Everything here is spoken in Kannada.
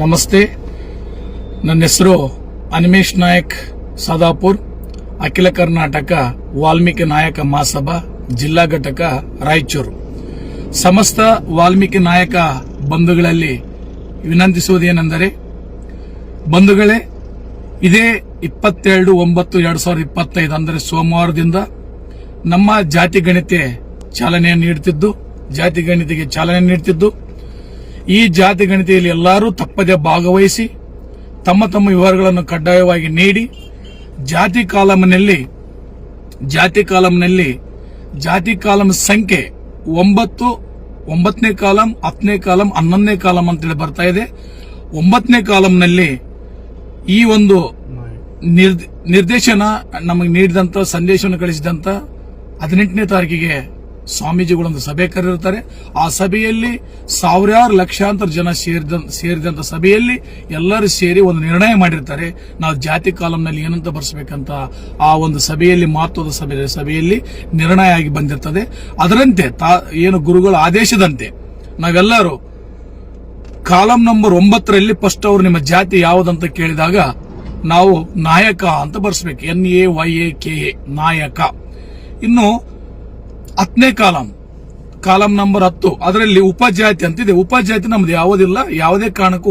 ನಮಸ್ತೆ. ನನ್ನ ಹೆಸರು ಅನಿಮೇಶ್ ನಾಯಕ್ ಸಾದಾಪುರ್, ಅಖಿಲ ಕರ್ನಾಟಕ ವಾಲ್ಮೀಕಿ ನಾಯಕ ಮಹಾಸಭಾ, ಜಿಲ್ಲಾ ಘಟಕ ರಾಯಚೂರು. ಸಮಸ್ತ ವಾಲ್ಮೀಕಿ ನಾಯಕ ಬಂಧುಗಳಲ್ಲಿ ವಿನಂತಿಸುವುದೇನೆಂದರೆ, ಬಂಧುಗಳೇ, ಇದೇ ಇಪ್ಪತ್ತೆರಡು ಒಂಬತ್ತು ಎರಡು ಸಾವಿರದ ಇಪ್ಪತ್ತೈದು ಅಂದರೆ ಸೋಮವಾರದಿಂದ ನಮ್ಮ ಜಾತಿ ಗಣಿತೆ ಚಾಲನೆಯನ್ನು ನೀಡುತ್ತಿದ್ದು ಜಾತಿ ಗಣಿತೆಗೆ ಚಾಲನೆ ನೀಡುತ್ತಿದ್ದು ಈ ಜಾತಿ ಗಣತಿಯಲ್ಲಿ ಎಲ್ಲರೂ ತಪ್ಪದೆ ಭಾಗವಹಿಸಿ, ತಮ್ಮ ತಮ್ಮ ವಿವರಗಳನ್ನು ಕಡ್ಡಾಯವಾಗಿ ನೀಡಿ, ಜಾತಿ ಕಾಲಂನಲ್ಲಿ ಜಾತಿ ಕಾಲಂನಲ್ಲಿ ಜಾತಿ ಕಾಲಂ ಸಂಖ್ಯೆ ಒಂಬತ್ತು, ಒಂಬತ್ತನೇ ಕಾಲಂ, ಹತ್ತನೇ ಕಾಲಂ, ಹನ್ನೊಂದನೇ ಕಾಲಂ ಅಂತೇಳಿ ಬರ್ತಾ ಇದೆ. ಒಂಬತ್ತನೇ ಕಾಲಂನಲ್ಲಿ ಈ ಒಂದು ನಿರ್ದ- ನಿರ್ದೇಶನ ನಮಗೆ ನೀಡಿದಂತ ಸಂದೇಶವನ್ನು ಕಳಿಸಿದಂತ ಹದಿನೆಂಟನೇ ತಾರೀಕಿಗೆ ಸ್ವಾಮೀಜಿಗಳೊಂದು ಸಭೆ ಕರೆದಿರ್ತಾರೆ ಆ ಸಭೆಯಲ್ಲಿ ಸಾವಿರಾರು ಲಕ್ಷಾಂತರ ಜನ ಸೇರಿದ, ಸೇರಿದಂತ ಸಭೆಯಲ್ಲಿ ಎಲ್ಲರೂ ಸೇರಿ ಒಂದು ನಿರ್ಣಯ ಮಾಡಿರ್ತಾರೆ. ನಾವು ಜಾತಿ ಕಾಲಂನಲ್ಲಿ ಏನಂತ ಬರ್ಸ್ಬೇಕಂತ ಆ ಒಂದು ಸಭೆಯಲ್ಲಿ, ಮಹತ್ವದ ಸಭೆ, ಸಭೆಯಲ್ಲಿ ನಿರ್ಣಯ ಆಗಿ ಬಂದಿರ್ತದೆ. ಅದರಂತೆ ಏನು ಗುರುಗಳ ಆದೇಶದಂತೆ ನಾವೆಲ್ಲರೂ ಕಾಲಂ ನಂಬರ್ ಒಂಬತ್ತರಲ್ಲಿ ಫಸ್ಟ್ ಅವರು ನಿಮ್ಮ ಜಾತಿ ಯಾವುದಂತ ಕೇಳಿದಾಗ ನಾವು ನಾಯಕ ಅಂತ ಬರ್ಸ್ಬೇಕು. N A Y A K A, ನಾಯಕ. ಇನ್ನು ಹತ್ತನೇ ಕಾಲಂ. ಕಾಲಂ ನಂಬರ್ ಹತ್ತು. ಅದರಲ್ಲಿ ಉಪಜಾತಿ ಅಂತಿದೆ. ಉಪಜಾತಿ ನಮ್ದು ಯಾವುದಿಲ್ಲ. ಯಾವುದೇ ಕಾರಣಕ್ಕೂ